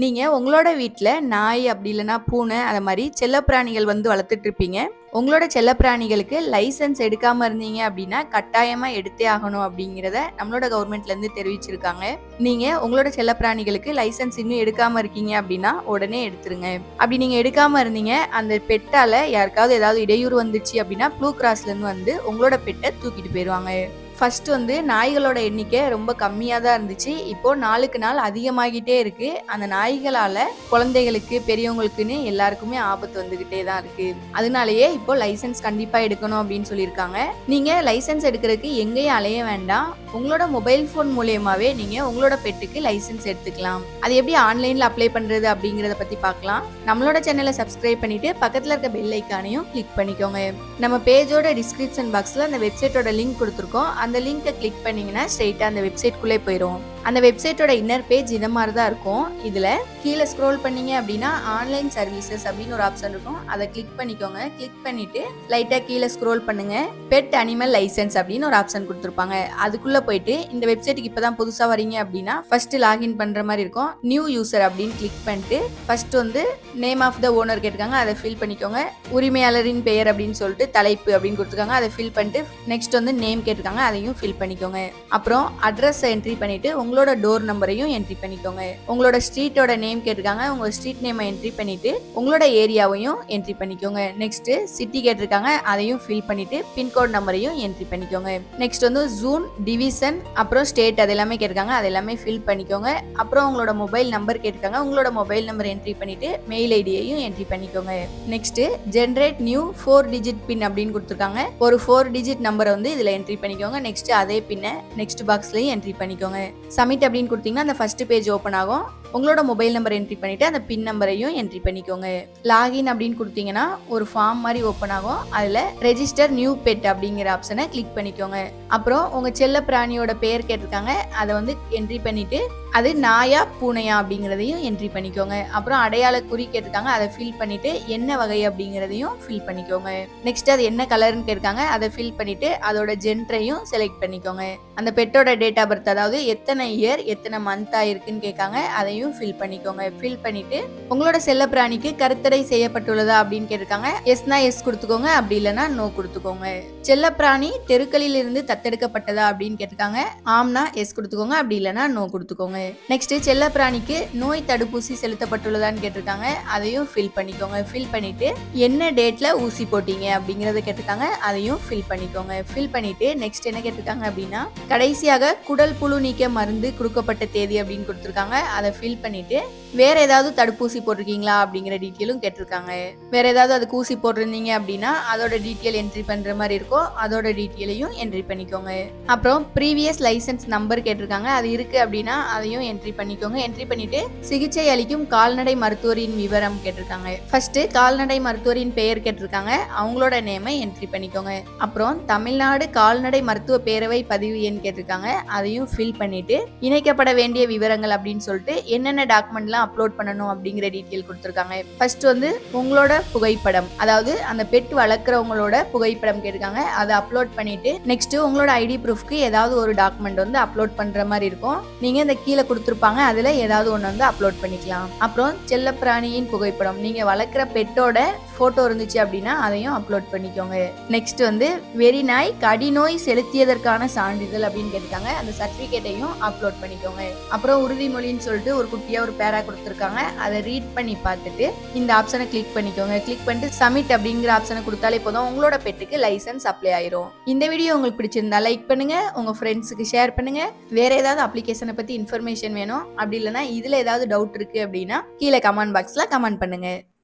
நீங்கள் உங்களோட வீட்டில் நாய் அப்படி இல்லைன்னா பூனை அதை மாதிரி செல்லப்பிராணிகள் வந்து வளர்த்துட்டு இருப்பீங்க. உங்களோட செல்லப்பிராணிகளுக்கு லைசன்ஸ் எடுக்காமல் இருந்தீங்க அப்படின்னா கட்டாயமாக எடுத்தே ஆகணும் அப்படிங்கிறத நம்மளோட கவர்மெண்ட்லேருந்து தெரிவிச்சிருக்காங்க. நீங்கள் உங்களோட செல்லப்பிராணிகளுக்கு லைசன்ஸ் இன்னும் எடுக்காமல் இருக்கீங்க அப்படின்னா உடனே எடுத்துருங்க. அப்படி நீங்கள் எடுக்காமல் இருந்தீங்க அந்த பெட்டால் யாருக்காவது ஏதாவது இடையூறு வந்துச்சு அப்படின்னா ப்ளூ கிராஸ்லேருந்து வந்து உங்களோட பெட்டை தூக்கிட்டு போயிடுவாங்க ஃபர்ஸ்ட் வந்து நாய்களோட எண்ணிக்கை ரொம்ப கம்மியாக தான் இருந்துச்சு. இப்போ நாளுக்கு நாள் அதிகமாகிட்டே இருக்கு. அந்த நாய்களால் குழந்தைகளுக்கு பெரியவங்களுக்குன்னு எல்லாருக்குமே ஆபத்து வந்துகிட்டே தான் இருக்கு. அதனாலயே இப்போ லைசன்ஸ் கண்டிப்பாக எடுக்கணும் அப்படின்னு சொல்லியிருக்காங்க. நீங்கள் லைசன்ஸ் எடுக்கிறதுக்கு எங்கேயும் அலைய வேண்டாம். உங்களோட மொபைல் ஃபோன் மூலயமாவே நீங்கள் உங்களோட பெட்டுக்கு லைசன்ஸ் எடுத்துக்கலாம். அது எப்படி ஆன்லைனில் அப்ளை பண்ணுறது அப்படிங்கிறத பற்றி பார்க்கலாம். நம்மளோட சேனலை சப்ஸ்கிரைப் பண்ணிட்டு பக்கத்தில் இருக்க பெல் ஐக்கானையும் கிளிக் பண்ணிக்கோங்க. நம்ம பேஜோட டிஸ்கிரிப்ஷன் பாக்ஸில் அந்த வெப்சைட்டோட லிங்க் கொடுத்துருக்கோம். அந்த லிங்கை கிளிக் பண்ணிங்கன்னா ஸ்ட்ரெயிட்டாக அந்த வெப்சைட்குள்ளே போயிடும் அந்த வெப்சைட்டோட இன்னர் பேஜ் இந்த மாதிரி தான் இருக்கும். இதில் கீழே ஸ்க்ரோல் பண்ணீங்க அப்படின்னா ஆன்லைன் சர்வீசஸ் அப்படின்னு ஒரு ஆப்ஷன் இருக்கும். அதை கிளிக் பண்ணிக்கோங்க. கிளிக் பண்ணிட்டு லைட்டாக கீழே ஸ்க்ரோல் பண்ணுங்க. பெட் அனிமல் லைசன்ஸ் அப்படின்னு ஒரு ஆப்ஷன் கொடுத்துருப்பாங்க. அதுக்குள்ளே போயிட்டு இந்த வெப்சைட்டுக்கு இப்போ தான் புதுசாக வரீங்க அப்படின்னா ஃபர்ஸ்ட் லாகின் பண்ணுற மாதிரி இருக்கும். நியூ யூசர் அப்படின்னு கிளிக் பண்ணிட்டு ஃபர்ஸ்ட் வந்து நேம் ஆஃப் த ஓனர் கேட்டிருக்காங்க. அதை ஃபில் பண்ணிக்கோங்க. உரிமையாளரின் பெயர் அப்படின்னு சொல்லிட்டு தலைப்பு அப்படின்னு கொடுத்துருக்காங்க. அதை ஃபில் பண்ணிட்டு நெக்ஸ்ட் வந்து நேம் கேட்டிருக்காங்க. அதையும் ஃபில் பண்ணிக்கோங்க. அப்புறம் அட்ரஸ் என்ட்ரி பண்ணிட்டு உங்களோட டோர் நம்பரையும் என்ட்ரி பண்ணிக்கோங்க. உங்களோட ஸ்ட்ரீட்டோட நேம் கேட்டிருக்காங்க. உங்க ஸ்ட்ரீட் நேமை என்ட்ரி பண்ணிட்டு உங்களோட ஏரியாவையும் என்ட்ரி பண்ணிக்கோங்க. நெக்ஸ்ட் சிட்டி கேட்டிருக்காங்க. அதையும் ஃபில் பண்ணிட்டு பின்கோட் நம்பரையும் என்ட்ரி பண்ணிக்கோங்க. நெக்ஸ்ட் வந்து ஜூன் டிவிஷன் அப்புறம் ஸ்டேட் அது எல்லாமே கேட்டிருக்காங்க. அது எல்லாமே ஃபில் பண்ணிக்கோங்க. அப்புறம் உங்களோட மொபைல் நம்பர் கேட்டிருக்காங்க. உங்களோட மொபைல் நம்பர் என்ட்ரி பண்ணிட்டு மெயில் ஐடியையும் என்ட்ரி பண்ணிக்கோங்க. Next generate new four digit pin அப்படின்னு கொடுத்துருக்காங்க. ஒரு ஃபோர் டிஜிட் நம்பரை வந்து இதில் என்ட்ரி பண்ணிக்கோங்க. நெக்ஸ்ட் அதே பின்னை நெக்ஸ்ட் பாக்ஸ்லையும் என்ட்ரி பண்ணிக்கோங்க. சப்மிட் அப்படின்னு கொடுத்தீங்கன்னா அந்த ஃபஸ்ட்டு பேஜ் ஓப்பன் ஆகும். உங்களோட மொபைல் நம்பர் என்ட்ரி பண்ணிட்டு அந்த பின் நம்பரையும் என்ட்ரி பண்ணிக்கோங்க. லாகின் அப்படின்னு கொடுத்தீங்கன்னா ஒரு ஃபார்ம் மாதிரி ஓப்பன் ஆகும். அதில் ரெஜிஸ்டர் நியூ பெட் அப்படிங்கிற ஆப்ஷனை கிளிக் பண்ணிக்கோங்க. அப்புறம் உங்கள் செல்ல பிராணியோட பெயர் கேட்டிருக்காங்க அதை வந்து என்ட்ரி பண்ணிவிட்டு அது நாயா பூனையா அப்படிங்கிறதையும் என்ட்ரி பண்ணிக்கோங்க. அப்புறம் அடையாள குறி கேட்டிருக்காங்க அதை ஃபில் பண்ணிவிட்டு என்ன வகை அப்படிங்கிறதையும் ஃபில் பண்ணிக்கோங்க. நெக்ஸ்ட் அது என்ன கலர்னு கேட்டிருக்காங்க அதை ஃபில் பண்ணிவிட்டு அதோட ஜென்ட்ரையும் செலக்ட் பண்ணிக்கோங்க. அந்த பெட்டோட டேட் ஆஃப் பர்த் அதாவது எத்தனை இயர் எத்தனை மந்த் ஆயிருக்குன்னு கேட்காங்க அதையும் ஃபில் பண்ணிக்கோங்க. ஃபில் பண்ணிட்டு உங்களோட செல்ல பிராணிக்கு கருத்தடை செய்யப்பட்டுள்ளதா அப்படின்னு கேட்டிருக்காங்க. எஸ்னா எஸ் கொடுத்துக்கோங்க. அப்படி இல்லைன்னா நோ கொடுத்துக்கோங்க. செல்ல பிராணி தெருக்களில் இருந்து தத்தெடுக்கப்பட்டதா அப்படின்னு கேட்டிருக்காங்க. ஆம்னா எஸ் கொடுத்துக்கோங்க. அப்படி இல்லைன்னா நோ கொடுத்துக்கோங்க. நெக்ஸ்ட் செல்ல பிராணிக்கு நோய் தடுப்பூசி செலுத்தப்பட்டுள்ளதான்னு கேட்டிருக்காங்க. அதையும் ஃபில் பண்ணிக்கோங்க. ஃபில் பண்ணிட்டு என்ன டேட்ல ஊசி போட்டீங்க அப்படிங்கறத கேட்டிருக்காங்க. அதையும் ஃபில் பண்ணிக்கோங்க. ஃபில் பண்ணிட்டு நெக்ஸ்ட் என்ன கேட்டிருக்காங்க அப்படின்னா கடைசியாக குடல் புழு நீக்க மருந்து கொடுக்கப்பட்ட தேதி அப்படின்னு கொடுத்துருக்காங்க. அதை ஃபில் பண்ணிட்டு வேற ஏதாவது தடுப்பூசி போட்டிருக்கீங்களா அப்படிங்கிற டீட்டெயிலும் கேட்டிருக்காங்க. வேற ஏதாவது அதுக்கு ஊசி போட்டிருந்தீங்க அப்படின்னா அதோட டீட்டெயில் என்ட்ரி பண்ற மாதிரி இருக்கும் அதோட டீட்டெயிலையும் என்ட்ரி பண்ணிக்கோங்க. அப்புறம் ப்ரீவியஸ் லைசன்ஸ் நம்பர் கேட்டிருக்காங்க. அது இருக்கு அப்படின்னா அதையும் என்ட்ரி பண்ணிக்கோங்க. என்ட்ரி பண்ணிட்டு சிகிச்சை அளிக்கும் கால்நடை மருத்துவரின் விவரம் கேட்டிருக்காங்க. ஃபர்ஸ்ட் கால்நடை மருத்துவரின் பெயர் கேட்டிருக்காங்க. அவங்களோட நேமை என்ட்ரி பண்ணிக்கோங்க. அப்புறம் தமிழ்நாடு கால்நடை மருத்துவ பேரவை பதிவு எண் கேட்டிருக்காங்க. அதையும் ஃபில் பண்ணிட்டு இணைக்கப்பட வேண்டிய விவரங்கள் அப்படின்னு சொல்லிட்டு என்னென்ன டாக்குமெண்ட்லாம் அப்லோட் பண்ணணும் அப்படிங்கிற டீட்டெயில் கொடுத்துருக்காங்க. ஃபர்ஸ்ட் வந்து உங்களோட புகைப்படம். அதாவது அந்த பெட் வளர்க்குறவங்களோட புகைப்படம் கேட்டிருக்காங்க. அதை அப்லோட் பண்ணிட்டு நெக்ஸ்ட் உங்களோட ஐடி ப்ரூஃப்க்கு ஏதாவது ஒரு டாக்குமெண்ட் வந்து அப்லோட் பண்ற மாதிரி இருக்கும். நீங்க இந்த கீழே கொடுத்துருப்பாங்க. அதுல ஏதாவது ஒன்று வந்து அப்லோட் பண்ணிக்கலாம். அப்புறம் செல்லப்பிராணியின் புகைப்படம். நீங்க வளர்க்குற பெட்டோட ஃபோட்டோ இருந்துச்சு அப்படின்னா அதையும் அப்லோட் பண்ணிக்கோங்க. நெக்ஸ்ட் வந்து வெறிநாய் கடிநோய் செலுத்தியதற்கான சான்றிதழ் அப்படின்னு கேட்டிருக்காங்க. அந்த சர்டிஃபிகேட்டையும் அப்லோட் பண்ணிக்கோங்க. அப்புறம் உறுதிமொழின்னு சொல்லிட்டு ஒரு குட்டியாக ஒரு பேரா கொடுத்துருக்காங்க. அதை ரீட் பண்ணி பார்த்துட்டு இந்த ஆப்ஷனை கிளிக் பண்ணிக்கோங்க. கிளிக் பண்ணிட்டு சப்மிட் அப்படிங்கிற ஆப்ஷனை கொடுத்தாலே போதும். உங்களோட பெட்டுக்கு லைசன்ஸ் அப்ளை ஆயிரும். இந்த வீடியோ உங்களுக்கு பிடிச்சிருந்தா லைக் பண்ணுங்க. உங்க ஃப்ரெண்ட்ஸுக்கு ஷேர் பண்ணுங்க. வேற ஏதாவது அப்ளிகேஷனை பத்தி இன்ஃபர்மேஷன் வேணும். அப்படி இல்லைன்னா இதுல ஏதாவது டவுட் இருக்கு அப்படின்னா கீழே கமெண்ட் பாக்ஸ்ல கமெண்ட் பண்ணுங்க.